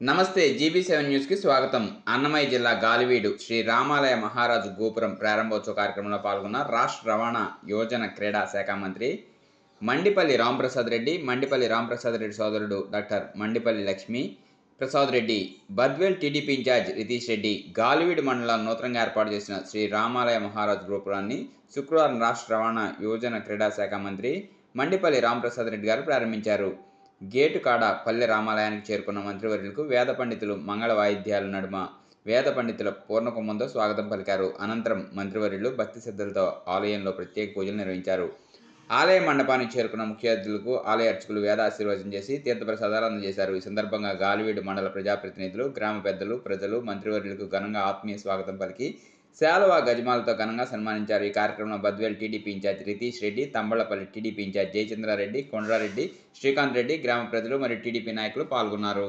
నమస్తే GB seven న్యూస్కి స్వాగతం. అన్నమయ్య జిల్లా గాలివీడు శ్రీ రామాలయ మహారాజు గోపురం ప్రారంభోత్సవ కార్యక్రమంలో పాల్గొన్న రాష్ట్ర రవాణా యోజన క్రీడా శాఖ మంత్రి మండిపల్లి రాంప్రసాద్ రెడ్డి మండిపల్లి రాంప్రసాద్ రెడ్డి సోదరుడు doctor Mandipalli Lakshmi Prasad Reddy Badvel TDP incharge Ritish Reddy Galiveedu మండలం నూతనంగా ఏర్పాటు చేసిన శ్రీ రామాలయ మహారాజు గోపురాన్ని శుక్రవారం రాష్ట్ర రవాణా యోజన క్రీడా శాఖ మంత్రి మండిపల్లి రాంప్రసాద్ రెడ్డి గారు ప్రారంభించారు. గేటు కాడ పల్లె రామాలయానికి చేరుకున్న మంత్రివర్యులకు వేద పండితులు మంగళ వాయిద్యాల నడుమ వేద పండితుల పూర్ణకుంభంతో స్వాగతం పలికారు. అనంతరం మంత్రివర్యులు భక్తి శ్రద్ధలతో ఆలయంలో ప్రత్యేక పూజలు నిర్వహించారు. ఆలయ మండపానికి చేరుకున్న ముఖ్య అతిథులకు ఆలయ అర్చకులు వేద ఆశీర్వచనం చేసి తీర్థప్రసాదాలు అందజేశారు. ఈ సందర్భంగా గాలివీడు మండల ప్రజాప్రతినిధులు గ్రామ పెద్దలు ప్రజలు మంత్రివర్యులకు ఘనంగా ఆత్మీయ స్వాగతం పలికి శాలువా గజమాలతో ఘనంగా సన్మానించారు. ఈ కార్యక్రమంలో Badvel TDP incharge Ritish Reddy Thamballapalli TDP incharge Jayachandra Reddy Kondrareddy Srikanth Reddy గ్రామ ప్రజలు మరియు టీడీపీ నాయకులు పాల్గొన్నారు.